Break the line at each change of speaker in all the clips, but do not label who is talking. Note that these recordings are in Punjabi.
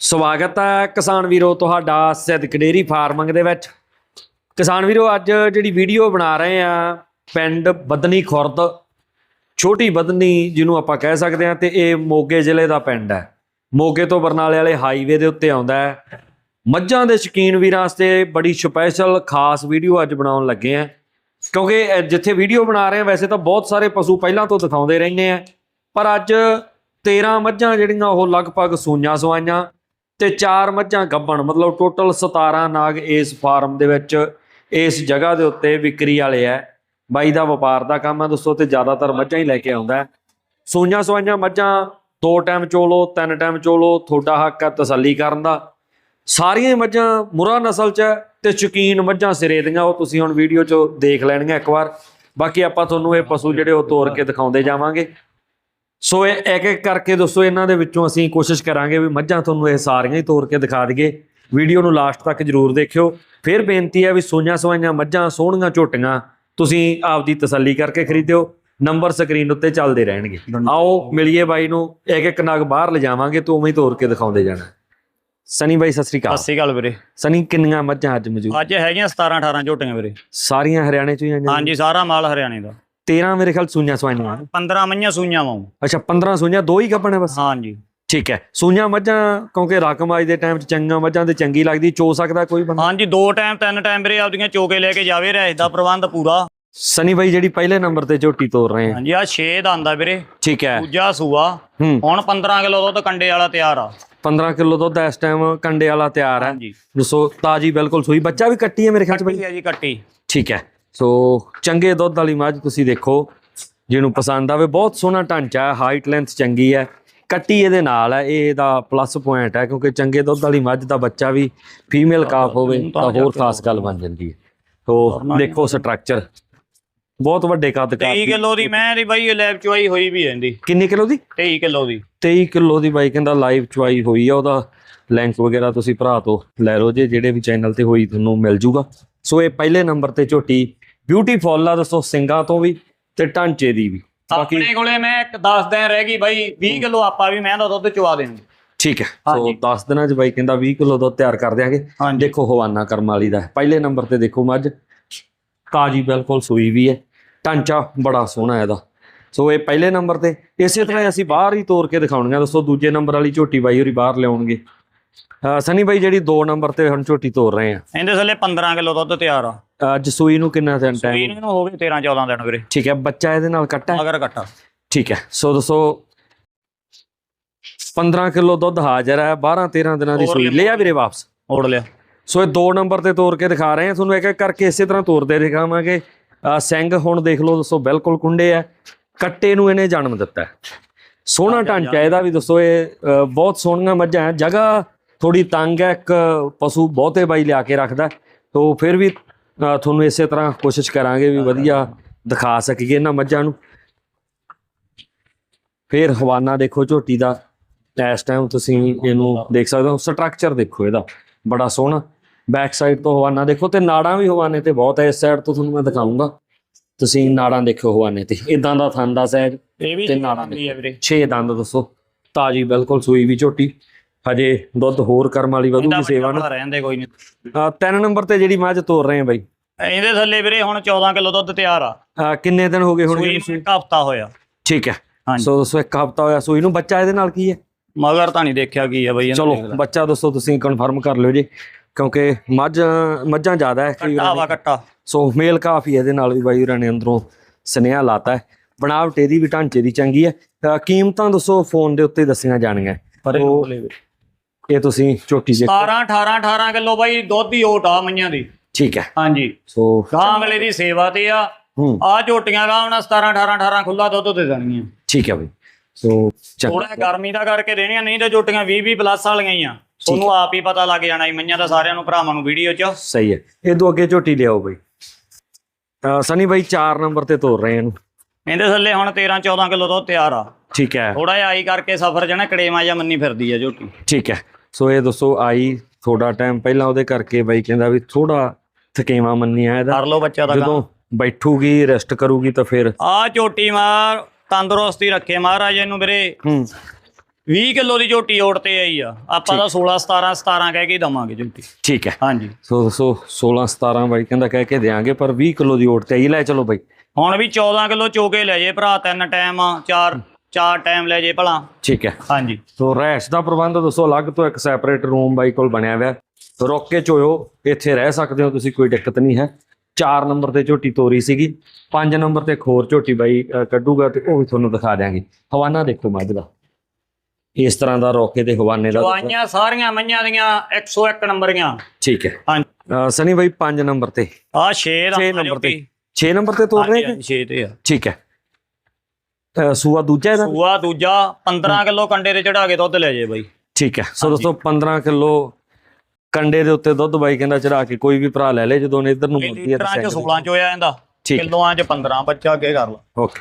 ਸਵਾਗਤ ਹੈ ਕਿਸਾਨ ਵੀਰੋ ਤੁਹਾਡਾ ਸਿੱਧਕ ਡੇਰੀ ਫਾਰਮਿੰਗ ਦੇ ਵਿੱਚ। ਕਿਸਾਨ ਵੀਰੋ, ਅੱਜ ਜਿਹੜੀ ਵੀਡੀਓ ਬਣਾ ਰਹੇ ਆ ਪਿੰਡ ਬਦਨੀ ਖੁਰਦ, ਛੋਟੀ ਬਦਨੀ ਜਿਹਨੂੰ ਆਪਾਂ ਕਹਿ ਸਕਦੇ ਹਾਂ, ਤੇ ਇਹ ਮੋਗੇ ਜ਼ਿਲ੍ਹੇ ਦਾ ਪਿੰਡ ਹੈ। ਮੋਗੇ ਤੋਂ ਬਰਨਾਲੇ ਵਾਲੇ ਹਾਈਵੇ ਦੇ ਉੱਤੇ ਆਉਂਦਾ ਹੈ। ਮੱਝਾਂ ਦੇ ਸ਼ੌਕੀਨ ਵੀਰਾਂ ਵਾਸਤੇ ਬੜੀ ਸਪੈਸ਼ਲ ਖਾਸ ਵੀਡੀਓ ਅੱਜ ਬਣਾਉਣ ਲੱਗੇ ਆ ਕਿਉਂਕਿ ਜਿੱਥੇ ਵੀਡੀਓ ਬਣਾ ਰਹੇ ਆ ਵੈਸੇ ਤਾਂ ਬਹੁਤ ਸਾਰੇ ਪਸ਼ੂ ਪਹਿਲਾਂ ਤੋਂ ਦਿਖਾਉਂਦੇ ਰਹਿੰਦੇ ਆ ਪਰ ਅੱਜ 13 ਮੱਝਾਂ ਜਿਹੜੀਆਂ, ਉਹ ਲਗਭਗ ਸੂਈਆਂ ਸਵਾਈਆਂ। ਤੇ ਚਾਰ ਮੱਝਾਂ ਗੱਭਣ, ਮਤਲਬ ਟੋਟਲ 17 ਨਾਗ ਇਸ ਫਾਰਮ ਦੇ ਵਿੱਚ, ਇਸ ਜਗ੍ਹਾ ਦੇ ਉੱਤੇ ਵਿਕਰੀ ਵਾਲੇ ਆ ਬਾਈ ਦਾ ਵਪਾਰ ਦਾ ਕੰਮ ਹੈ ਦੋਸਤੋ ਤੇ ਜ਼ਿਆਦਾਤਰ ਮੱਝਾਂ ਹੀ ਲੈ ਕੇ ਆਉਂਦਾ ਸੂਈਆਂ ਸਵਾਈਆਂ ਮੱਝਾਂ, ਦੋ ਟਾਈਮ ਚੋਲੋ, ਤਿੰਨ ਟਾਈਮ ਚੋਲੋ, ਤੁਹਾਡਾ ਹੱਕ ਹੈ ਤਸੱਲੀ ਕਰਨ ਦਾ। ਸਾਰੀਆਂ ਹੀ ਮੱਝਾਂ ਮੁਰਾ ਨਸਲ 'ਚ ਹੈ ਤੇ ਸ਼ੌਕੀਨ ਮੱਝਾਂ ਸਿਰੇ ਦੀਆਂ, ਉਹ ਤੁਸੀਂ ਹੁਣ ਵੀਡੀਓ 'ਚ ਦੇਖ ਲੈਣੀਆਂ ਇੱਕ ਵਾਰ। ਬਾਕੀ ਆਪਾਂ ਤੁਹਾਨੂੰ ਇਹ ਪਸ਼ੂ ਜਿਹੜੇ ਉਹ ਤੋਰ ਕੇ ਦਿਖਾਉਂਦੇ ਜਾਵਾਂਗੇ। ਸੋ ਇਹ ਇੱਕ ਇੱਕ ਕਰਕੇ ਦੋਸਤੋ ਇਹਨਾਂ ਦੇ ਵਿੱਚੋਂ ਅਸੀਂ ਕੋਸ਼ਿਸ਼ ਕਰਾਂਗੇ ਵੀ ਮੱਝਾਂ ਤੁਹਾਨੂੰ ਇਹ ਸਾਰੀਆਂ ਹੀ ਤੋਰ ਕੇ ਦਿਖਾ ਦਈਏ। ਵੀਡੀਓ ਨੂੰ ਲਾਸਟ ਤੱਕ ਜਰੂਰ ਦੇਖਿਓ। ਫਿਰ ਬੇਨਤੀ ਹੈ ਵੀ ਸੋਈਆਂ ਸਵਾਈਆਂ ਮੱਝਾਂ ਸੋਹਣੀਆਂ ਝੋਟੀਆਂ ਤੁਸੀਂ ਆਪਦੀ ਤਸੱਲੀ ਕਰਕੇ ਖਰੀਦਿਓ। ਨੰਬਰ ਸਕਰੀਨ ਉੱਤੇ ਚੱਲਦੇ ਰਹਿਣਗੇ। ਆਓ ਮਿਲੀਏ ਬਾਈ ਨੂੰ ਇੱਕ ਇੱਕ ਨਗ ਬਾਹਰ ਲਿਜਾਵਾਂਗੇ ਤੂੰ ਉਵੇਂ ਹੀ ਤੋਰ ਕੇ ਦਿਖਾਉਂਦੇ ਜਾਣਾ। ਸਨੀ ਬਾਈ ਸਤਿ ਸ੍ਰੀ ਅਕਾਲ।
ਸਤਿ ਸ਼੍ਰੀ ਅਕਾਲ ਵੀਰੇ।
ਸਨੀ ਕਿੰਨੀਆਂ ਮੱਝਾਂ ਅੱਜ ਮੌਜੂਦ?
ਅੱਜ ਹੈਗੀਆਂ 17 18 ਝੋਟੀਆਂ ਵੀਰੇ।
ਸਾਰੀਆਂ ਹਰਿਆਣੇ ਚੋਂ ਹੀ ਆਈਆਂ
ਹਾਂਜੀ ਸਾਰਾ ਮਾਲ ਹਰਿਆਣੇ ਦਾ।
13 ਮੇਰੇ ਖਿਆਲ ਸੂਈਆਂ ਸਵਾਈਆਂ
15 ਮਈਆਂ ਸੂਈਆਂ ਵਾਂ।
ਅੱਛਾ 15 ਸੂਈਆਂ ਦੋ ਹੀ ਕੱਪਣੇ ਬਸ?
ਹਾਂਜੀ।
ਠੀਕ ਹੈ। ਸੂਈਆਂ ਮੱਝਾਂ ਕਿਉਂਕਿ ਰਕਮ ਅੱਜ ਦੇ ਟਾਈਮ 'ਚ ਚੰਗੀਆਂ ਮੱਝਾਂ ਤੇ ਚੰਗੀ ਲੱਗਦੀ ਚੋ ਸਕਦਾ ਕੋਈ ਬੰਦਾ?
ਹਾਂਜੀ ਦੋ ਟਾਈਮ ਤਿੰਨ ਟਾਈਮ ਵੀਰੇ ਆਪਦੀਆਂ ਚੋਕੇ ਲੈ ਕੇ ਜਾਵੇ ਰਹਿ ਦਾ ਪ੍ਰਬੰਧ ਪੂਰਾ।
ਸਨੀ ਬਾਈ ਜਿਹੜੀ ਪਹਿਲੇ ਨੰਬਰ ਤੇ ਝੋਟੀ ਤੋਰ ਰਹੇ ਆ।
ਹਾਂਜੀ ਆ 6 ਦਾ ਆਂਦਾ ਵੀਰੇ।
ਠੀਕ ਹੈ।
ਦੂਜਾ ਸੂਆ। ਹੁਣ 15 ਕਿਲੋ ਦੁੱਧ ਕੰਡੇ ਵਾਲਾ ਤਿਆਰ ਆ।
15 ਕਿਲੋ ਦੁੱਧ ਇਸ ਟਾਈਮ ਕੰਡੇ ਵਾਲਾ ਤਿਆਰ ਹੈ। ਦੱਸੋ ਤਾਜੀ ਬਿਲਕੁਲ ਸੂਈ। ਬੱਚਾ ਵੀ ਕੱਟੀ ਹੈ ਮੇਰੇ ਖਿਆਲ 'ਚ ਬਾਈ?
ਜੀ ਕੱਟੀ।
ਠੀਕ ਹੈ। ਸੋ ਚੰਗੇ ਦੁੱਧ ਵਾਲੀ ਮੱਝ ਤੁਸੀਂ ਦੇਖੋ ਜਿਹਨੂੰ ਪਸੰਦ ਆਵੇ। ਬਹੁਤ ਸੋਹਣਾ ਢਾਂਚਾ ਹੈ ਹਾਈਟ ਲੈਂਥ ਚੰਗੀ ਹੈ। ਕੱਟੀ ਇਹਦੇ ਨਾਲ ਹੈ ਇਹ ਇਹਦਾ ਪਲੱਸ ਪੁਆਇੰਟ ਹੈ ਕਿਉਂਕਿ ਚੰਗੇ ਦੁੱਧ ਵਾਲੀ ਮੱਝ ਦਾ ਬੱਚਾ ਵੀ ਫੀਮੇਲ ਕਾਫ ਹੋਵੇ ਤਾਂ ਹੋਰ ਖਾਸ ਗੱਲ ਬਣ ਜਾਂਦੀ ਹੈ। ਸੋ ਦੇਖੋ ਸਟਰਕਚਰ ਬਹੁਤ ਵੱਡੇ ਕੱਦ
23
ਕਾਫੀ।
ਕਿਲੋ ਦੀ ਮੈਂ ਦੀ ਬਾਈ ਲੈਬ ਚੁਆਈ ਹੋਈ ਵੀ ਜਾਂਦੀ
ਕਿੰਨੇ ਕਿਲੋ ਦੀ?
23 ਕਿਲੋ ਦੀ।
23 ਕਿਲੋ ਦੀ ਬਾਈ ਕਹਿੰਦਾ ਲਾਈਵ ਚੁਆਈ ਹੋਈ ਆ ਉਹਦਾ ਲਿੰਕ ਵਗੈਰਾ ਤੁਸੀਂ ਭਰਾ ਤੋਂ ਲੈ ਲਓ ਜੇ ਜਿਹੜੇ ਵੀ ਚੈਨਲ ਤੇ ਹੋਈ ਤੁਹਾਨੂੰ ਮਿਲ ਜੂਗਾ। ਸੋ ਇਹ ਪਹਿਲੇ ਨੰਬਰ ਤੇ ਝੋਟੀ ਬਿਊਟੀਫੁੱਲ ਆ ਦੱਸੋ ਸਿੰਗਾਂ ਤੋਂ ਵੀ ਤੇ ਢਾਂਚੇ ਦੀ ਵੀ।
ਆਪਣੇ ਕੋਲੇ ਮੈਂ ਇੱਕ 10 ਦਿਨ ਰਹਿ ਗਈ ਬਾਈ 20 ਕਿਲੋ ਆਪਾਂ ਵੀ ਮੈਂ ਦਾ ਦੁੱਧ ਚੁਆ ਦੇਣਗੇ
ਠੀਕ ਹੈ ਸੋ
ਹਾਂਜੀ।
10 ਦਿਨਾਂ ਚ ਬਾਈ ਕਹਿੰਦਾ 20 ਕਿਲੋ ਦੁੱਧ ਤਿਆਰ ਕਰ ਦਿਆਂਗੇ। ਦੇਖੋ ਹਵਾਨਾ ਕਰਮ ਵਾਲੀ ਦਾ। ਪਹਿਲੇ ਨੰਬਰ ਤੇ ਦੇਖੋ ਮੱਝ। ਤਾਜੀ ਬਿਲਕੁਲ ਸੂਈ ਵੀ ਹੈ। ਢਾਂਚਾ ਬੜਾ ਸੋਹਣਾ ਇਹਦਾ। ਸੋ ਇਹ ਪਹਿਲੇ ਨੰਬਰ ਤੇ ਇਸੇ ਤਰ੍ਹਾਂ ਅਸੀਂ ਬਾਹਰ ਹੀ ਤੋਰ ਕੇ ਦਿਖਾਉਣੀਆਂ। ਦੱਸੋ ਦੂਜੇ ਨੰਬਰ ਵਾਲੀ ਝੋਟੀ ਬਾਈ ਹੋਰੀ ਬਾਹਰ ਲਿਆਉਣਗੇ। ਸਨੀ ਬਾਈ ਜਿਹੜੀ 2 ਨੰਬਰ ਤੇ ਹੁਣ ਝੋਟੀ ਤੋਰ ਰਹੇ ਆ।
ਇਹਦੇ ਥੱਲੇ 15 ਕਿਲੋ ਦੁੱਧ ਤਿਆਰ ਆ।
ਅੱਜ ਸੂਈ ਨੂੰ ਕਿੰਨਾ ਦਿਨ
ਸੂਈ
ਟਾਈਮ
ਨੂੰ ਹੋ ਗਏ 13 14 ਦਿਨ ਵੀਰੇ।
ਠੀਕ ਹੈ ਬੱਚਾ ਇਹਦੇ ਨਾਲ ਕੱਟਾ? ਹੈ?
ਮਗਰ ਕੱਟਾ।
ਠੀਕ ਹੈ ਸੋ ਦੱਸੋ 15 ਕਿਲੋ ਦੁੱਧ ਹਾਜ਼ਰ ਹੈ 12 13 ਦਿਨਾਂ ਦੀ
ਹੋਰ
ਸੂਈ।
ਲਿਆ।
ਲਿਆ ਵੀਰੇ ਵਾਪਸ?
ਓੜ ਲਿਆ।
ਸੋ ਇਹ 2 ਨੰਬਰ ਤੇ ਤੋਰ ਕੇ ਦਿਖਾ ਰਹੇ ਹਾਂ ਤੁਹਾਨੂੰ ਇੱਕ ਇੱਕ ਕਰਕੇ ਇਸੇ ਤਰ੍ਹਾਂ ਤੋਰਦੇ ਦਿਖਾਵਾਂਗੇ। ਅਹ ਸਿੰਘ ਹੁਣ ਦੇਖ ਲਓ ਦੱਸੋ ਬਿਲਕੁਲ ਕੁੰਡੇ ਆ ਕੱਟੇ ਨੂੰ ਇਹਨੇ ਜਨਮ ਦਿੱਤਾ ਹੈ। ਸੋਹਣਾ ਢਾਂਚਾ ਇਹਦਾ ਵੀ ਦੱਸੋ ਇਹ ਅਹ, ਬਹੁਤ ਸੋਹਣੀਆਂ ਮੱਝਾਂ ਹੈ। ਜਗ੍ਹਾ ਥੋੜੀ ਤੰਗ ਹੈ ਇੱਕ ਪਸ਼ੂ ਬਹੁਤੇ ਬਾਈ ਲਿਆ ਕੇ ਰੱਖਦਾ ਤੋਂ ਫਿਰ ਵੀ ਤੁਹਾਨੂੰ ਇਸੇ ਤਰ੍ਹਾਂ ਕੋਸ਼ਿਸ਼ ਕਰਾਂਗੇ ਵੀ ਵਧੀਆ ਦਿਖਾ ਸਕੀਏ ਇਹਨਾਂ ਮੱਝਾਂ ਨੂੰ। ਫਿਰ ਹਵਾਨਾ ਦੇਖੋ ਝੋਟੀ ਦਾ। ਇਸ ਟਾਈਮ ਤੁਸੀਂ ਇਹਨੂੰ ਦੇਖ ਸਕਦੇ ਹੋ ਸਟਰਕਚਰ ਦੇਖੋ ਇਹਦਾ ਬੜਾ ਸੋਹਣਾ। ਬੈਕ ਸਾਈਡ ਤੋਂ ਹਵਾਨਾ ਦੇਖੋ ਤੇ ਨਾੜਾਂ ਵੀ ਹਵਾਨੇ ਤੇ ਬਹੁਤ ਹੈ ਇਸ ਸਾਈਡ ਤੋਂ ਤੁਹਾਨੂੰ ਮੈਂ ਦਿਖਾਉਂਗਾ। ਤੁਸੀਂ ਨਾੜਾਂ ਦੇਖੋ ਹਵਾਨੇ ਤੇ ਇਦਾਂ ਦਾ ਥਣ ਦਾ
ਵੀ
ਤੇ ਨਾੜਾਂ
ਆਉਂਦੀ ਹੈ ਵੀਰੇ।
6 ਦੰਦ ਦੱਸੋ ਤਾਜੀ ਬਿਲਕੁਲ ਸੂਈ ਵੀ ਝੋਟੀ। ਹਜੇ ਦੁੱਧ ਹੋਰ ਕਰਮ ਵਾਲੀ ਵਧੂਗੀ ਸੇਵਾ ਨਾ
ਰਹਿੰਦੇ ਕੋਈ ਨਹੀਂ।
ਤਿੰਨ ਨੰਬਰ ਤੇ ਜਿਹੜੀ ਮੱਝ ਤੋਰ ਰਹੇ ਆ ਬਾਈ।
ਇਹਦੇ ਥੱਲੇ ਵੀਰੇ ਹੁਣ 14 ਕਿਲੋ ਦੁੱਧ ਤਿਆਰ ਆ।
ਕਿੰਨੇ ਦਿਨ ਹੋ ਗਏ ਹੁਣ
ਇੱਕ ਹਫਤਾ ਹੋਇਆ।
ਠੀਕ ਹੈ। ਸੋ ਦੱਸੋ ਇੱਕ ਹਫਤਾ ਹੋਇਆ ਸੂਈ ਨੂੰ ਬੱਚਾ ਇਹਦੇ ਨਾਲ ਕੀ ਹੈ?
ਮਗਰ ਤਾਂ ਨਹੀਂ ਦੇਖਿਆ ਕੀ ਆ ਬਈ ਇਹਨਾਂ
ਚਲੋ। ਬੱਚਾ ਦੱਸੋ ਤੁਸੀਂ ਕਨਫਰਮ ਕਰ ਲਿਓ ਜੀ ਕਿਉਂਕਿ ਮੱਝ ਮੱਝਾਂ ਜ਼ਿਆਦਾ ਹੈ ਕਈ
ਕੱਟਾ। ਵਾ ਕੱਟਾ
ਸੋ ਮੇਲ ਕਾਫੀ ਇਹਦੇ ਨਾਲ ਵੀ ਬਾਈ ਹੋਰਾਂ ਨੇ ਅੰਦਰੋਂ ਸੁਨੇਹਾ ਲਾਤਾ ਹੈ। ਬਣਾਵਟ ਇਹਦੀ ਵੀ ਢਾਂਚੇ ਦੀ ਚੰਗੀ ਹੈ। ਤਾਂ ਕੀਮਤਾਂ ਦੱਸੋ ਫੋਨ ਦੇ ਉੱਤੇ ਦੱਸੀਆਂ ਜਾਣਗੀਆਂ।
ਪਰ
ਉਹ ਇਹ ਤੁਸੀਂ ਝੋਟੀ ਦੇ
17 18 18 ਕਿਲੋ ਬਾਈ ਦੁੱਧ ਦੀ ਓਟ ਆ ਮਈਆਂ ਦੀ।
ਠੀਕ ਹੈ।
ਹਾਂਜੀ।
ਸੋ
ਗਾਂ ਵੇਲੇ ਦੀ ਸੇਵਾ ਤੇ ਆ। ਆ ਝੋਟੀਆਂ ਗਾਂ ਹੁਣ 17 18 18 ਖੁੱਲਾ ਦੁੱਧ ਦੇ ਦੇਣਗੀਆਂ।
ਠੀਕ ਹੈ ਬਈ। ਸੋ
ਥੋੜਾ ਗਰਮੀ ਦਾ ਕਰਕੇ ਦੇਣੀਆਂ ਨਹੀਂ ਤਾਂ ਝੋਟੀਆਂ 20 20 ਪਲੱਸ ਵਾਲੀਆਂ ਹੀ ਆ। ਤੁਹਾਨੂੰ ਆਪ ਹੀ ਪਤਾ ਲੱਗ ਜਾਣਾ ਜੀ ਮਈਆਂ ਦਾ ਸਾਰਿਆਂ ਨੂੰ ਭਰਾਵਾਂ ਨੂੰ ਵੀਡੀਓ 'ਚ।
ਸਹੀ ਹੈ। ਇਹ ਤੋਂ ਅੱਗੇ ਝੋਟੀ ਲਿਆਓ ਬਈ। ਸਨੀ ਬਾਈ 4 ਨੰਬਰ ਤੇ ਤੋਰ ਰਹੇ ਇਹਨੂੰ।
ਇਹਦੇ ਥੱਲੇ ਹੁਣ 13 14 ਕਿਲੋ ਦੁੱਧ ਤਿਆਰ ਆ।
ਠੀਕ ਹੈ।
ਥੋੜਾ ਜਿਹਾ ਆਈ ਕਰਕੇ ਸਫਰ ਜਣਾ ਕੜੇਮਾ ਜਾਂ ਮੰਨੀ ਫਿਰਦੀ ਆ ਝੋਟੀ।
ਠੀਕ ਹੈ। ਸੋ ਇਹ ਦੱਸੋ ਆਈ ਥੋੜਾ ਟਾਈਮ ਪਹਿਲਾਂ ਉਹਦੇ ਕਰਕੇ ਬਾਈ ਕਹਿੰਦਾ ਵੀ ਥੋੜਾ ਥਕੇਵਾ ਮੰਨਿਆ ਇਹਦਾ।
ਕਰ ਲਓ ਬੱਚਾ ਦਾ
ਜਦੋਂ ਬੈਠੂਗੀ ਰੈਸਟ ਕਰੂਗੀ ਤਾਂ ਫਿਰ
ਆ ਝੋਟੀ ਮਾਰ ਤੰਦਰੁਸਤੀ ਰੱਖੇ ਮਹਾਰਾਜ ਇਹਨੂੰ ਵੀਰੇ।
ਹੂੰ।
20 ਕਿਲੋ ਦੀ ਝੋਟੀ ਓੜ ਤੇ ਆਈ ਆ। ਆਪਾਂ ਤਾਂ 16 17 17 ਕਹਿ ਕੇ ਹੀ ਦਵਾਂਗੇ ਝੋਟੀ।
ਠੀਕ ਹੈ।
ਹਾਂਜੀ।
ਸੋ ਸੋ 16 17 ਬਾਈ ਕਹਿੰਦਾ ਕਹਿ ਕੇ ਦੇਾਂਗੇ ਪਰ 20 ਕਿਲੋ ਦੀ ਓਟ ਤੇ ਆਈ। ਲੈ ਚਲੋ ਬਾਈ।
ਹੁਣ ਵੀ 14 ਕਿਲੋ ਚੋਕੇ ਲੈ ਜੇ ਭਰਾ ਤਿੰਨ ਟਾਈਮ ਚਾਰ। ਚਾਰ ਟਾਈਮ ਲੈ ਜੇ ਭਲਾ।
ਠੀਕ ਹੈ।
ਹਾਂਜੀ।
ਸੋ ਰਹਿਸ਼ ਦਾ ਪ੍ਰਬੰਧ ਦੱਸੋ ਅਲੱਗ ਤੋਂ ਇੱਕ ਸੈਪਰੇਟ ਰੂਮ ਬਾਈ ਕੋਲ ਬਣਿਆ ਹੋਇਆ। ਰੁੱਕ ਕੇ ਚੋਇਓ ਇੱਥੇ ਰਹਿ ਸਕਦੇ ਹੋ ਤੁਸੀਂ ਕੋਈ ਦਿੱਕਤ ਨਹੀਂ ਹੈ। 4 ਨੰਬਰ ਤੇ ਝੋਟੀ ਤੋਰੀ ਸੀਗੀ 5 ਨੰਬਰ ਤੇ ਹੋਰ ਝੋਟੀ ਬਾਈ ਕੱਢੂਗਾ ਤੇ ਉਹ ਵੀ ਤੁਹਾਨੂੰ ਦਿਖਾ ਦਿਆਂਗੇ। ਹਵਾਨਾ ਦੇਖੋ ਮੱਝ ਦਾ। ਇਸ ਤਰ੍ਹਾਂ ਦਾ ਰੋਕੇ ਤੇ ਹਵਾਨੇ ਦਾ।
ਦਵਾਈਆਂ ਸਾਰੀਆਂ ਮਈਆਂ ਦੀਆਂ 101 ਨੰਬਰੀਆਂ।
ਠੀਕ ਹੈ।
ਹਾਂਜੀ।
ਅ, ਸਨੀ ਬਾਈ 5 ਨੰਬਰ ਤੇ।
ਆ 6 ਦਾ
6 ਨੰਬਰ ਤੇ। 6 ਨੰਬਰ ਤੇ ਤੋਰ ਰਹੇ
ਹਾਂਜੀ 6 ਤੇ ਆ।
ਠੀਕ ਹੈ। ਸੂਆ ਦੂਜਾ ਇਹਦਾ?
ਸੂਆ ਦੂਜਾ 15 ਕਿਲੋ ਕੰਡੇ ਤੇ ਚੜਾ ਕੇ ਦੁੱਧ ਲੈ ਜੇ ਬਾਈ।
ਠੀਕ ਹੈ। ਸੋ ਦੋਸਤੋ 15 ਕਿਲੋ ਕੰਡੇ ਦੇ ਉੱਤੇ ਦੁੱਧ ਬਾਈ ਕਹਿੰਦਾ ਚੜਾ ਕੇ ਕੋਈ ਵੀ ਭਰਾ ਲੈ ਲੇ ਜਦੋਂ ਨੇ ਇਧਰ ਨੂੰ ਮੁੜਦੀ ਹੈ
ਚ 16 ਚ ਹੋਇਆ
ਹੈ।
ਕਿਲੋਆਂ ਚ 15 ਬੱਚਾ ਅੱਗੇ ਕਰ ਲਾ।
ਓਕੇ।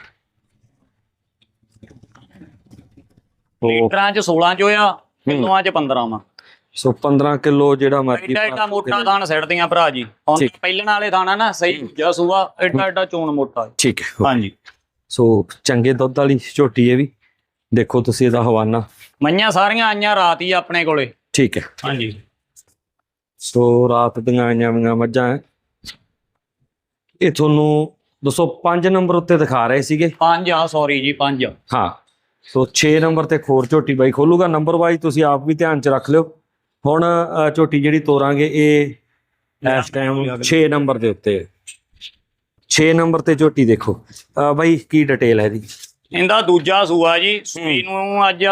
ਲੀਟਰਾਂ ਚ 16 ਚ ਹੋਇਆ ਕਿਲੋਆਂ ਚ 15 ਵਾ।
ਸੋ 15 ਕਿਲੋ ਜਿਹੜਾ ਮਰਜ਼ੀ
ਐਡਾ ਮੋਟਾ ਥਾਨ ਸਿੱਟਦੀਆਂ ਭਰਾ ਜੀ। ਹੁਣ। ਪਹਿਲਣ ਵਾਲੇ ਥਾਣਾ ਨਾ ਸਹੀ ਦੂਜਾ ਸੂਆ ਐਡਾ ਐਡਾ ਚੋਣ ਮੋਟਾ।
ਠੀਕ ਹੈ।
ਹਾਂਜੀ।
ਸੋ ਚੰਗੇ ਦੁੱਧ ਵਾਲੀ ਝੋਟੀ ਇਹ ਵੀ। ਦੇਖੋ ਤੁਸੀਂ ਇਹਦਾ ਹਵਾਨਾ।
ਮਈਆਂ ਸਾਰੀਆਂ ਆਈਆਂ ਰਾਤ ਹੀ ਆਪਣੇ ਕੋਲੇ।
ਠੀਕ ਹੈ।
ਹਾਂਜੀ।
ਸੋ ਰਾਤ ਦੀਆਂ ਆਈਆਂ ਵੀਆਂ ਮੱਝਾਂ ਹੈ ਇਹ ਤੁਹਾਨੂੰ 205 ਨੰਬਰ ਉੱਤੇ ਦਿਖਾ ਰਹੇ ਸੀਗੇ?
ਪੰਜ ਆ ਸੌਰੀ ਜੀ ਪੰਜ।
ਹਾਂ। ਸੋ 6 ਨੰਬਰ ਤੇ ਖੋਰ ਝੋਟੀ ਬਾਈ ਖੋਲੂਗਾ। ਨੰਬਰ ਵਾਈਜ਼ ਤੁਸੀਂ ਆਪ ਵੀ ਧਿਆਨ ਚ ਰੱਖ ਲਿਓ। ਹੁਣ ਅ, ਝੋਟੀ ਜਿਹੜੀ ਤੋਰਾਂਗੇ ਇਹ ਇਸ ਟਾਈਮ 6 ਨੰਬਰ ਦੇ ਉੱਤੇ। 6 ਨੰਬਰ ਤੇ ਝੋਟੀ ਦੇਖੋ। ਅ, ਬਾਈ ਕੀ ਡਿਟੇਲ ਹੈ ਇਹਦੀ?
ਇਹਦਾ ਦੂਜਾ ਸੂਆ ਜੀ ਸੂਈ ਨੂੰ ਅੱਜ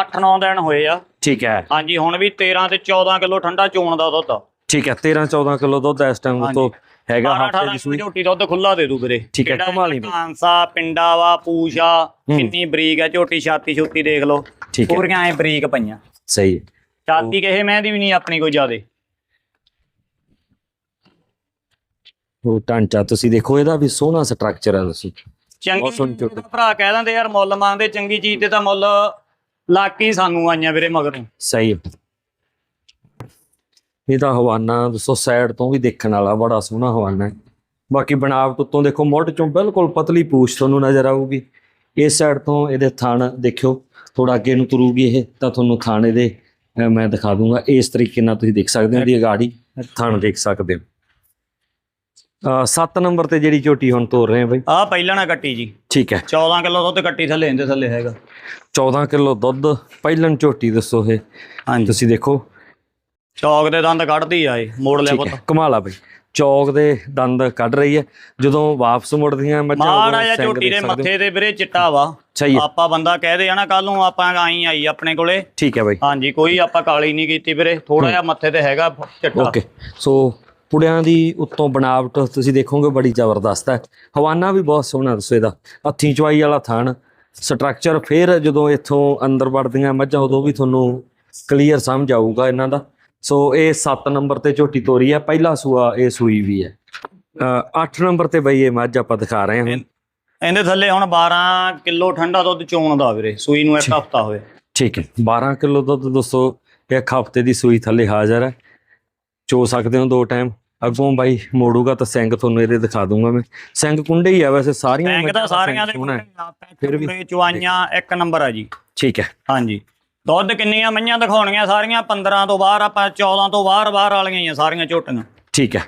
8-9 ਦਿਨ ਹੋਏ ਆ।
ਠੀਕ ਹੈ।
ਹਾਂਜੀ ਹੁਣ ਵੀ 13 ਤੇ 14 ਕਿਲੋ ਠੰਡਾ ਚੋਣ ਦਾ ਦੁੱਧ
ਠੀਕ ਹੈ 13 14 ਕਿਲੋ ਦੁੱਧ ਇਸ ਟਾਈਮ। ਤੋਂ ਹੈਗਾ
18
ਹਫ਼ਤੇ ਦੀ
18
ਸੂਈ।
ਝੋਟੀ ਦੁੱਧ ਖੁੱਲਾ ਦੇ ਦੂ ਵੀਰੇ।
ਠੀਕ ਹੈ, ਕਮਾਲ ਹੀ ਬਈ।
ਕਾਂਸਾ ਪਿੰਡਾ ਵਾ ਪੂਸ਼ਾ। ਕਿੰਨੀ ਬਰੀਕ ਹੈ ਝੋਟੀ ਛਾਤੀ ਛੁੱਤੀ ਦੇਖ ਲਓ।
ਠੀਕ ਹੈ।
ਪੂਰੀਆਂ ਐ ਬਰੀਕ ਪਈਆਂ।
ਸਹੀ ਹੈ।
ਛਾਤੀ ਕਿਸੇ ਮੈਂ ਦੀ ਵੀ ਨਹੀਂ ਆਪਣੀ ਕੋਈ ਜ਼ਿਆਦੇ।
ਉਹ ਢਾਂਚਾ ਤੁਸੀਂ ਦੇਖੋ ਇਹਦਾ ਵੀ ਸੋਹਣਾ ਸਟਰਕਚਰ ਹੈ ਦੱਸੋ ਬਹੁਤ ਸੋਹਣੀ
ਚੰਗੀ
ਝੋਟੀ।
ਭਰਾ ਕਹਿ ਦਿੰਦੇ ਯਾਰ ਮੁੱਲ ਮੰਗਦੇ ਚੰਗੀ ਚੀਜ਼ ਤੇ ਤਾਂ ਮੁੱਲ ਲਾਕੀ ਸਾਨੂੰ ਆਈਆਂ ਵੀਰੇ ਮਗਰੋਂ।
ਸਹੀ ਹੈ ਇਹਦਾ ਹਵਾਨਾ ਦੱਸੋ ਸਾਈਡ ਤੋਂ ਵੀ ਦੇਖਣ ਵਾਲਾ ਬੜਾ ਸੋਹਣਾ ਹਵਾਨਾ ਹੈ। ਬਾਕੀ ਬਣਾਵਟ ਉੱਤੋਂ ਦੇਖੋ ਮੁੱਢ ਚੋਂ ਬਿਲਕੁਲ ਪਤਲੀ ਪੂਛ ਤੁਹਾਨੂੰ ਨਜ਼ਰ ਆਊਗੀ। ਇਸ ਸਾਈਡ ਤੋਂ ਇਹਦੇ ਥਣ ਦੇਖਿਓ ਥੋੜਾ ਅੱਗੇ ਨੂੰ ਤੁਰੂਗੀ ਇਹ ਤਾਂ ਤੁਹਾਨੂੰ ਥਣ ਅਹ, ਮੈਂ ਦਿਖਾ ਦੂੰਗਾ। ਇਸ ਤਰੀਕੇ ਨਾਲ ਤੁਸੀਂ ਦੇਖ ਸਕਦੇ ਹੋ ਇਹਦੀ ਅਗਾੜੀ ਥਣ ਦੇਖ ਸਕਦੇ ਹੋ। 7 ਨੰਬਰ ਤੇ ਜਿਹੜੀ ਝੋਟੀ ਹੁਣ ਤੋਰ ਰਹੇ ਆ ਬਈ।
ਆਹ ਪਹਿਲਾਂ ਨਾ ਕੱਟੀ ਜੀ।
ਠੀਕ ਹੈ।
14 ਕਿਲੋ ਦੁੱਧ ਕੱਟੀ ਥੱਲੇ ਇਹਦੇ ਥੱਲੇ ਹੈਗਾ।
14 ਕਿਲੋ ਦੁੱਧ ਪਹਿਲਣ ਝੋਟੀ ਦੱਸੋ ਇਹ।
ਹਾਂਜੀ।
ਤੁਸੀਂ ਦੇਖੋ।
ਚੌਕ ਦੇ ਦੰਦ ਕੱਢਦੀ ਆ ਇਹ ਮੋੜ ਲਿਆ ਪੁੱਤ।
ਕਮਾਲ ਆ ਬਈ। ਚੌਕ ਦੇ ਦੰਦ ਕੱਢ ਰਹੀ ਹੈ। ਜਦੋਂ ਵਾਪਸ ਮੁੜਦੀਆਂ ਮੱਝਾਂ
ਮਾੜਾ
ਸਿੰਗ
ਝੋਟੀ ਦੇ। ਮੱਥੇ ਤੇ ਵੀਰੇ ਚਿੱਟਾ ਵਾ। ਆਪਾਂ ਬੰਦਾ ਕਹਿ ਦੇ ਆ ਨਾ ਕੱਲ ਨੂੰ ਆਪਾਂ ਆਈ ਆਈ ਆਪਣੇ ਕੋਲੇ।
ਠੀਕ ਹੈ ਬਾਈ।
ਹਾਂਜੀ ਕੋਈ ਆਪਾਂ ਕਾਲੀ ਨਹੀਂ ਕੀਤੀ ਵੀਰੇ। ਥੋੜਾ ਜਿਹਾ ਮੱਥੇ ਤੇ ਹੈਗਾ ਚਿੱਟਾ।
ਓਕੇ। ਸੋ ਪੁੜਿਆਂ ਦੀ ਉੱਤੋਂ ਬਣਾਵਟ ਤੁਸੀਂ ਦੇਖੋਗੇ ਬੜੀ ਜ਼ਬਰਦਸਤ ਹੈ। ਹਵਾਨਾ ਵੀ ਬਹੁਤ ਸੋਹਣਾ ਦੱਸੋ ਇਹਦਾ ਹੱਥੀਂ ਚਵਾਈ ਵਾਲਾ ਥਣ ਸਟਰਕਚਰ ਫਿਰ ਜਦੋਂ ਇੱਥੋਂ ਅੰਦਰ ਵੜਦੀਆਂ ਮੱਝਾਂ ਉਦੋਂ ਵੀ ਤੁਹਾਨੂੰ ਕਲੀਅਰ ਸਮਝ ਆਊਗਾ ਇਹਨਾਂ ਦਾ। ਸੋ ਇਹ 7 ਨੰਬਰ ਤੇ ਝੋਟੀ ਤੋਰੀ ਹੈ। ਪਹਿਲਾ ਸੂਆ ਇਹ ਸੂਈ ਵੀ ਹੈ। 8 ਨੰਬਰ ਤੇ ਬਈ ਇਹ ਮੱਝ ਆਪਾਂ ਦਿਖਾ ਰਹੇ ਹਾਂ।
ਇਹਦੇ ਥੱਲੇ ਹੁਣ 12 ਕਿਲੋ ਠੰਡਾ ਦੁੱਧ ਚੋਣ ਦਾ ਵੀਰੇ। ਸੂਈ ਨੂੰ ਇੱਕ ਹਫਤਾ ਹੋਇਆ।
ਠੀਕ ਹੈ। 12 ਕਿਲੋ ਦੁੱਧ ਦੋਸਤੋ ਇੱਕ ਹਫ਼ਤੇ ਦੀ ਸੂਈ ਥੱਲੇ ਹਾਜ਼ਰ ਹੈ। ਚੋ ਸਕਦੇ ਹੋ ਦੋ ਟਾਈਮ। ਅੱਗੋਂ ਬਾਈ ਮੋੜੂਗਾ ਤਾਂ ਸਿੰਘ ਤੁਹਾਨੂੰ ਇਹਦੇ ਦਿਖਾ ਦੂੰਗਾ ਮੈਂ। ਸਿੰਘ ਕੁੰਡੇ ਹੀ ਆ ਵੈਸੇ ਸਾਰੀਆਂ
ਦਾ
ਦਾ
ਸਾਰੀਆਂ ਦੇ
ਸਿੰਘ।
ਫਿਰ
ਵੀ
ਚੁਆਈਆਂ ਇੱਕ ਨੰਬਰ ਆ ਜੀ।
ਠੀਕ ਹੈ।
ਹਾਂਜੀ। ਦੁੱਧ ਕਿੰਨੀਆਂ ਮਈਆਂ ਦਿਖਾਉਣੀਆਂ ਸਾਰੀਆਂ? 15 ਤੋਂ ਬਾਹਰ ਆਪਾਂ 14 ਤੋਂ ਬਾਹਰ ਬਾਹਰ ਵਾਲੀਆਂ ਹੀ ਆ ਸਾਰੀਆਂ ਝੋਟੀਆਂ
ਠੀਕ ਹੈ।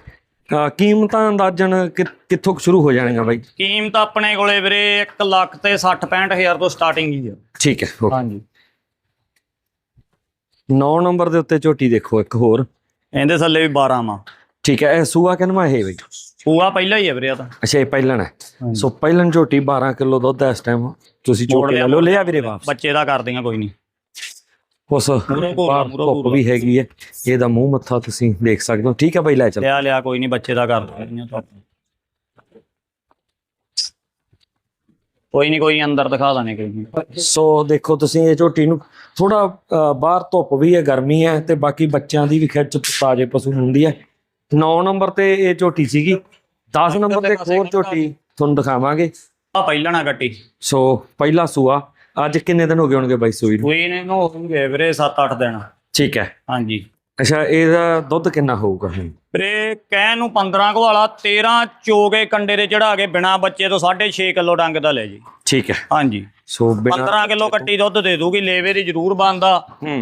ਕੀਮਤਾਂ ਅੰਦਾਜ਼ਨ ਕਿੱਥੋਂ ਸ਼ੁਰੂ ਹੋ ਜਾਣਗੀਆਂ ਬਾਈ?
ਕੀਮਤ ਆਪਣੇ ਕੋਲੇ ਵੀਰੇ 1 ਲੱਖ ਤੇ 60 65 ਹਜ਼ਾਰ ਤੋਂ ਸਟਾਰਟਿੰਗ ਹੀ ਆ।
ਠੀਕ ਹੈ
ਹਾਂਜੀ।
9 ਨੰਬਰ ਦੇ ਉੱਤੇ ਝੋਟੀ ਦੇਖੋ ਇੱਕ ਹੋਰ।
ਇਹਦੇ ਥੱਲੇ ਵੀ 12 ਮਾ
ਠੀਕ ਹੈ ਇਹ ਸੂਆ ਕਿਨਵਾ ਇਹ ਬਈ?
ਪੂਆ ਪਹਿਲਾਂ ਹੀ ਆ ਵੀਰੇ ਆ ਤਾਂ।
ਅੱਛਾ ਇਹ ਪਹਿਲਣ ਹੈ। ਸੋ ਪਹਿਲਣ ਝੋਟੀ 12 ਕਿਲੋ ਦੁੱਧ ਹੈ ਇਸ ਟਾਈਮ ਤੁਸੀਂ
ਲਿਆ,
ਲੈ ਲਓ ਲਿਆ ਵੀਰੇ ਵਾਪਸ।
ਬੱਚੇ ਦਾ ਕਰਦੀਆਂ ਕੋਈ ਨਹੀਂ
ਉਸ
ਮੂਹਰੋਂ
ਧੁੱਪ ਵੀ ਹੈਗੀ ਹੈ। ਇਹਦਾ ਮੂੰਹ ਮੱਥਾ ਤੁਸੀਂ ਦੇਖ ਸਕਦੇ ਹੋ। ਠੀਕ ਹੈ ਬਾਈ ਲੈ ਚੱਲ।
ਲਿਆ ਲਿਆ ਕੋਈ ਨਹੀਂ ਬੱਚੇ ਦਾ ਕਰ ਕੋਈ ਨਹੀਂ ਕੋਈ ਅੰਦਰ ਦਿਖਾ ਦਾਂਗੇ ਕੋਈ।
ਸੋ ਦੇਖੋ ਤੁਸੀਂ ਇਹ ਝੋਟੀ ਨੂੰ ਥੋੜਾ ਬਾਹਰ ਧੁੱਪ ਵੀ ਹੈ ਗਰਮੀ ਹੈ ਤੇ ਬਾਕੀ ਬੱਚਿਆਂ ਦੀ ਵੀ ਖਿੱਚ ਤਾਜੇ ਪਸ਼ੂ ਹੁੰਦੀ ਹੈ। 9 ਨੰਬਰ ਤੇ ਇਹ ਝੋਟੀ ਸੀਗੀ 10 ਨੰਬਰ ਤੇ ਇੱਕ ਹੋਰ ਝੋਟੀ ਤੁਹਾਨੂੰ ਦਿਖਾਵਾਂਗੇ।
ਆ ਪਹਿਲਾਂ ਨਾ ਕੱਟੀ।
ਸੋ ਪਹਿਲਾ ਸੂਆ ਅੱਜ ਕਿੰਨੇ ਦਿਨ ਹੋ ਗਏ ਹੋਣਗੇ ਬਾਈ ਸੂਈ ਨੂੰ?
ਕੋਈ ਨੇ ਨੂੰ ਹੋ ਗਏ ਵੀਰੇ 7-8 ਦਿਨ।
ਠੀਕ ਹੈ।
ਹਾਂਜੀ।
ਅੱਛਾ ਇਹਦਾ ਦੁੱਧ ਕਿੰਨਾ ਹੋਊਗਾ ਹੁਣ?
ਵੀਰੇ ਕਹਿਣ ਨੂੰ 15 ਕੁ ਵਾਲਾ 13 ਚੋਗੇ ਕੰਡੇ ਦੇ ਚੜਾ ਕੇ ਬਿਨਾ ਬੱਚੇ ਤੋਂ 6.5 ਕਿਲੋ ਡੰਗ ਦਾ ਲੈ ਜੀ।
ਠੀਕ ਹੈ।
ਹਾਂਜੀ।
ਸੋ ਬਿਨਾਂ
15 ਕਿਲੋ ਕੱਟੀ ਦੁੱਧ ਦੇ ਦੂਗੀ ਲੇਵੇ ਦੀ ਜ਼ਰੂਰ ਬੰਦਾ।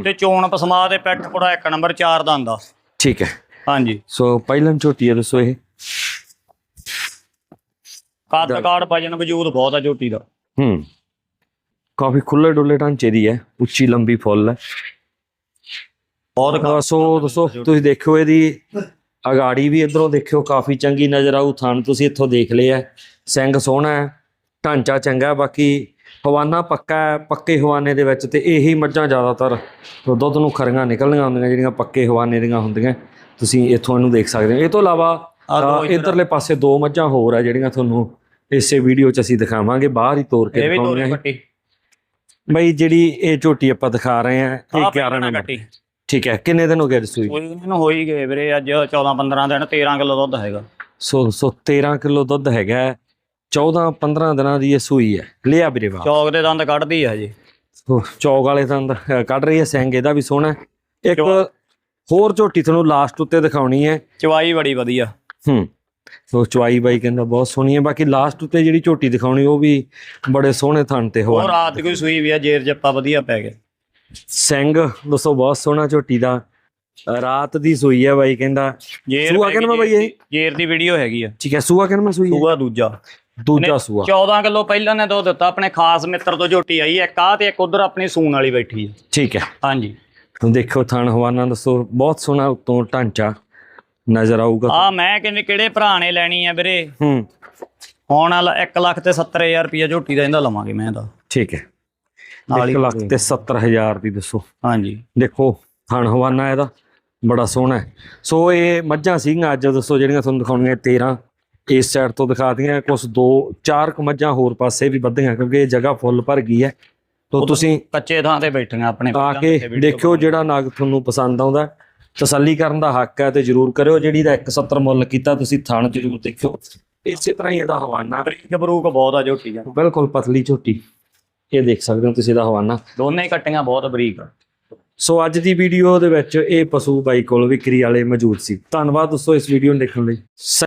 ਤੇ ਚੋਣ ਪਸਮਾ ਦੇ ਪੈਟ ਪੁੜਾ ਇੱਕ ਨੰਬਰ 4 ਦਾ ਆਂਦਾ
ਠੀਕ ਹੈ।
ਹਾਂਜੀ।
ਸੋ ਪਹਿਲਾਂ ਝੋਟੀ ਹੈ ਦੱਸੋ ਇਹ।
ਕੱਦ ਕਾੜ ਵਜਨ ਵਜੂਦ ਬਹੁਤ ਆ ਝੋਟੀ ਦਾ।
ਹੂੰ। ਕਾਫੀ ਖੁੱਲੇ ਡੁੱਲੇ ਢਾਂਚੇ ਦੀ ਹੈ ਉੱਚੀ ਲੰਬੀ ਫੁੱਲ ਹੈ।
ਬਹੁਤ
ਅਹ ਸੋ ਦੱਸੋ ਤੁਸੀਂ ਦੇਖਿਓ ਇਹਦੀ ਅਗਾੜੀ ਵੀ ਇਧਰੋਂ ਦੇਖਿਓ ਕਾਫੀ ਚੰਗੀ ਨਜ਼ਰ ਆਊ ਥਣ ਤੁਸੀਂ ਇੱਥੋਂ ਦੇਖ ਲਿਆ ਸਿੰਘ ਸੋਹਣਾ ਹੈ ਢਾਂਚਾ ਚੰਗਾ ਹੈ, ਬਾਕੀ ਹਵਾਨਾ ਪੱਕਾ ਹੈ ਪੱਕੇ ਹਵਾਨੇ ਦੇ ਵਿੱਚ ਤੇ ਇਹੀ ਮੱਝਾਂ ਜ਼ਿਆਦਾਤਰ ਦੁੱਧ ਨੂੰ ਖਰੀਆਂ ਨਿਕਲਣੀਆਂ ਹੁੰਦੀਆਂ ਜਿਹੜੀਆਂ ਪੱਕੇ ਹਵਾਨੇ ਦੀਆਂ ਹੁੰਦੀਆਂ। ਤੁਸੀਂ ਇੱਥੋਂ ਇਹਨੂੰ ਦੇਖ ਸਕਦੇ ਹੋ। ਇਹ ਤੋਂ ਇਲਾਵਾ
ਦੋ
ਇੱਧਰਲੇ ਪਾਸੇ ਦੋ ਮੱਝਾਂ ਹੋਰ ਆ ਜਿਹੜੀਆਂ ਤੁਹਾਨੂੰ ਇਸੇ ਵੀਡੀਓ 'ਚ ਅਸੀਂ ਦਿਖਾਵਾਂਗੇ। ਬਾਹਰ ਹੀ ਤੋਰ ਕੇ।
ਕੱਟੀ
ਬਈ ਜਿਹੜੀ ਇਹ ਝੋਟੀ ਆਪਾਂ ਦਿਖਾ ਰਹੇ ਹਾਂ ਇਹ
ਆਹ
11
ਪਹਿਲਾਂ
ਨੰਬਰ। ਠੀਕ ਹੈ ਕਿੰਨੇ ਦਿਨ ਹੋ ਗਏ ਰਸੂਈ
ਇਹਨੂੰ ਹੋ ਹੀ ਗਏ ਵੀਰੇ ਅੱਜ 14 15 ਦਿਨ 13 ਕਿਲੋ ਦੁੱਧ ਹੈਗਾ।
ਸੋ ਸੋ 13 ਕਿਲੋ ਦੁੱਧ ਹੈਗਾ ਹੈ। 14 15 ਦਿਨਾਂ ਦੀ ਇਹ ਸੂਈ ਹੈ। ਲਿਆ ਵੀਰੇ ਵਾ
ਚੌਕ ਦੇ ਦੰਦ ਕੱਢਦੀ ਆ ਜੀ
ਸੋ ਚੌਗ ਵਾਲੇ ਦੰਦ ਕੱਢ ਰਹੀ ਹੈ ਸਿੰਘ ਇਹਦਾ ਵੀ ਸੋਹਣਾ। ਇੱਕ ਹੋਰ ਝੋਟੀ ਤੁਹਾਨੂੰ ਲਾਸਟ ਉੱਤੇ ਦਿਖਾਉਣੀ ਹੈ।
ਚਵਾਈ ਬੜੀ ਵਧੀਆ।
ਹੂੰ ਸੋ ਚਵਾਈ ਬਾਈ ਕਹਿੰਦਾ ਬਹੁਤ ਸੋਹਣੀ ਹੈ। ਬਾਕੀ ਲਾਸਟ ਉੱਤੇ ਜਿਹੜੀ ਝੋਟੀ ਦਿਖਾਉਣੀ ਉਹ ਵੀ ਬੜੇ ਸੋਹਣੇ ਥਣ ਤੇ
ਉਹ
ਹੋਆ
ਰਾਤ ਦੀ ਕੋਈ ਸੂਈ ਵੀ ਆ ਜੇਰ ਜੱਪਾ ਵਧੀਆ ਪੈ ਗਿਆ।
ਸਿੰਘ ਦੱਸੋ ਬਹੁਤ ਸੋਹਣਾ ਝੋਟੀ ਦਾ। ਰਾਤ ਦੀ ਸੂਈ ਹੈ ਬਾਈ ਕਹਿੰਦਾ। ਸੂਆ ਕਿੰਨਵਾਂ ਬਈ ਇਹ?
ਜੇਰ ਦੀ ਵੀਡੀਓ ਹੈਗੀ ਆ।
ਠੀਕ ਹੈ ਸੂਆ ਕਿੰਨਾ ਸੂਈ ਹੈ?
ਸੂਆ ਦੂਜਾ।
ਦੂਜਾ ਸੂਆ।
14 ਕਿਲੋ ਪਹਿਲਾਂ ਨੇ ਦੁੱਧ ਦਿੱਤਾ ਆਪਣੇ ਖਾਸ ਮਿੱਤਰ ਤੋਂ ਝੋਟੀ ਆਈ ਇੱਕ ਆ ਤੇ ਇੱਕ ਉਧਰ ਆਪਣੀ ਸੂਣ ਵਾਲੀ ਬੈਠੀ ਹੈ।
ਠੀਕ ਹੈ।
ਹਾਂਜੀ।
ਦੇਖੋ ਥਣ ਹਵਾਨਾ ਦੱਸੋ ਬਹੁਤ ਸੋਹਣਾ ਉਤੋਂ ਢਾਂਚਾ ਨਜ਼ਰ ਆਊਗਾ
ਆ ਮੈਂ ਕਿੰਨੇ ਕਿਹੜੇ ਭਰਾ ਨੇ ਲੈਣੀ ਆ ਵੀਰੇ?
ਹੂੰ।
ਹੁਣ ਵਾਲਾ 1 ਲੱਖ ਤੇ 70000 ਰੁਪਇਆ ਝੋਟੀ ਦਾ ਇਹਦਾ ਲਵਾਂਗੇ ਮੈਂ ਇਹਦਾ।
ਠੀਕ ਹੈ।
ਨਾਲ ਹੀ
1 ਲੱਖ ਤੇ 70000 ਦੀ ਦੱਸੋ।
ਹਾਂਜੀ।
ਦੇਖੋ ਥਣ ਹਵਾਨਾ ਇਹਦਾ ਬੜਾ ਸੋਹਣਾ ਹੈ। ਸੋ ਇਹ ਮੱਝਾਂ ਸੀਗੀਆਂ ਅੱਜ ਦੱਸੋ ਜਿਹੜੀਆਂ ਤੁਹਾਨੂੰ ਦਿਖਾਉਣੀਆਂ 13 ਇਸ ਸਾਈਡ ਤੋਂ ਦਿਖਾਤੀਆਂ ਕੁਝ ਦੋ ਚਾਰ ਕੁ ਮੱਝਾਂ ਹੋਰ ਪਾਸੇ ਵੀ ਵੱਧੀਆਂ ਕਿਉਂਕਿ ਇਹ ਜਗ੍ਹਾ ਫੁੱਲ ਭਰ ਗਈ ਹੈ। ਤੋ ਤੁਸੀਂ
ਕੱਚੇ ਥਾਂ ਤੇ ਬੈਠੀਆਂ ਆਪਣੇ
ਆ ਕੇ ਦੇਖਿਓ ਜਿਹੜਾ ਨਗ ਤੁਹਾਨੂੰ ਪਸੰਦ ਆਉਂਦਾ ਤਸੱਲੀ ਕਰਨ ਦਾ ਹੱਕ ਹੈ ਤੇ ਜਰੂਰ ਕਰਿਓ। ਜਿਹੜੀ ਦਾ 170 ਮੁੱਲ ਕੀਤਾ ਤੁਸੀਂ ਥਣ ਜਰੂਰ ਦੇਖਿਓ। ਇਸੇ ਤਰ੍ਹਾਂ ਹੀ ਇਹਦਾ ਹਵਾਨਾ।
ਬਰੀਕ ਬਰੂਕ ਬਹੁਤ ਆ ਝੋਟੀ ਦਾ।
ਬਿਲਕੁਲ ਪਤਲੀ ਝੋਟੀ। ਇਹ ਦੇਖ ਸਕਦੇ ਹੋ ਤੁਸੀਂ ਇਹਦਾ ਹਵਾਨਾ।
ਦੋਨੇ ਕੱਟੀਆਂ ਬਹੁਤ ਬਰੀਕ
ਸੋ ਅੱਜ ਦੀ ਵੀਡੀਓ ਦੇ ਵਿੱਚ ਇਹ ਪਸ਼ੂ ਬਾਈ ਕੋਲ ਵਿਕਰੀ ਵਾਲੇ ਮੌਜੂਦ ਸੀ। ਧੰਨਵਾਦ ਦੋਸਤੋ ਇਸ ਵੀਡੀਓ ਨੂੰ ਦੇਖਣ ਲਈ।